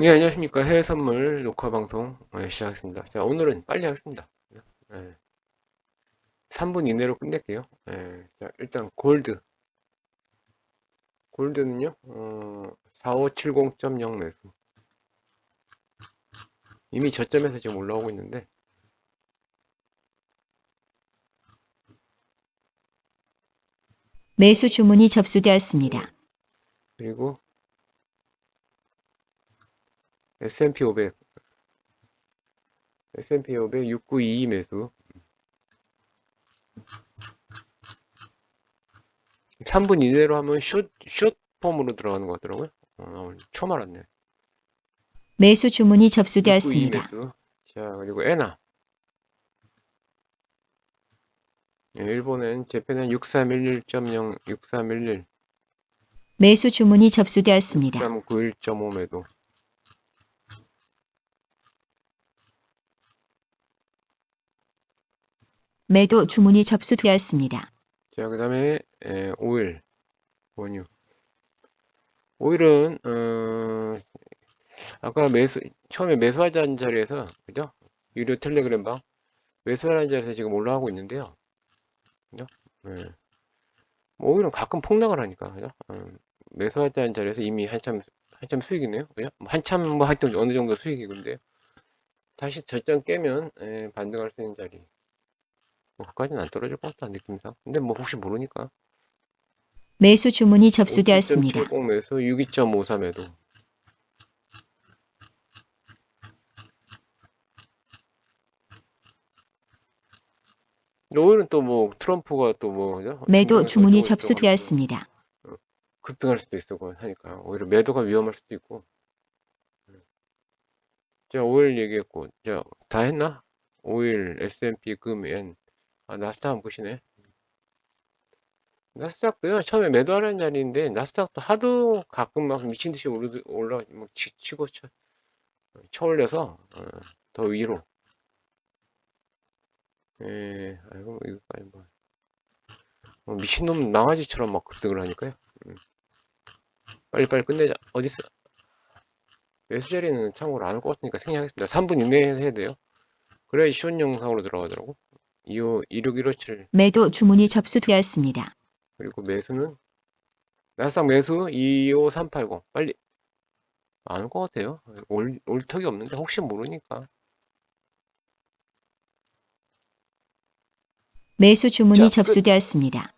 네, 안녕하십니까. 해외 선물 녹화 방송 네, 시작하겠습니다. 자, 오늘은 빨리 하겠습니다. 네. 3분 이내로 끝낼게요. 네. 자, 일단 골드. 골드는요, 어, 4570.0 매수. 이미 저점에서 지금 올라오고 있는데, 매수 주문이 접수되었습니다. 그리고 S&P 500. S&P 500 6922 매수. 3분 이내로 하면 숏, 숏 폼으로 들어가는 것 같더라고요. 어, 처음 알았네. 매수 주문이 6922 접수되었습니다. 매수. 자, 그리고 에나. 예, 일본은 재팬은 6311.0, 6311, 매수 주문이 접수되었습니다. 6391.5 매도. 매도 주문이 접수되었습니다. 자, 그 다음에 오일, 원유. 오일은 어, 아까 매수 처음에 매수하자는 자리에서 그죠? 유료 텔레그램 방 매수하는 자리에서 지금 올라가고 있는데요. 그죠? 네. 뭐 오일은 가끔 폭락을 하니까 그죠? 어, 매수하자는 자리에서 이미 한참 한참 수익이네요. 그죠? 뭐 한참 뭐 하여튼 어느 정도 수익이건데요. 다시 저점 깨면 예, 반등할 수 있는 자리. 뭐 그까지는 안 떨어질 것 같다 느낌상. 근데 뭐 혹시 모르니까. 매수 주문이 접수되었습니다. 57.70 매수 62.54 매도. 오늘은 또 뭐 트럼프가 또 뭐 매도 주문이 접수되었습니다. 급등할 수도 있어 하니까 오히려 매도가 위험할 수도 있고. 자, 5일 얘기했고, 자, 다 했나? 5일 S&P 금 N 아 나스닥 한번 보시네. 나스닥도요 처음에 매도하라는 자리인데 나스닥도 하도 가끔 막 미친 듯이 오르 올라 막 치, 치고 쳐, 쳐올려서 어, 더 위로. 예, 아이고 뭐 이거까지 뭐 어, 미친놈 낭아지처럼 막 급등을 하니까요. 음. 빨리빨리 끝내자. 어딨어? 매수 자리는 참고로 안 올 것 같으니까 생략하겠습니다. 3분 이내에 해야 돼요. 그래야 숏 영상으로 들어가더라고. 25, 26157 매도 주문이 접수되었습니다. 그리고 매수는 나스닥 매수 25380 빨리 안 올 것 같아요. 올, 올 턱이 없는데 혹시 모르니까 매수 주문이 자, 끝. 접수되었습니다.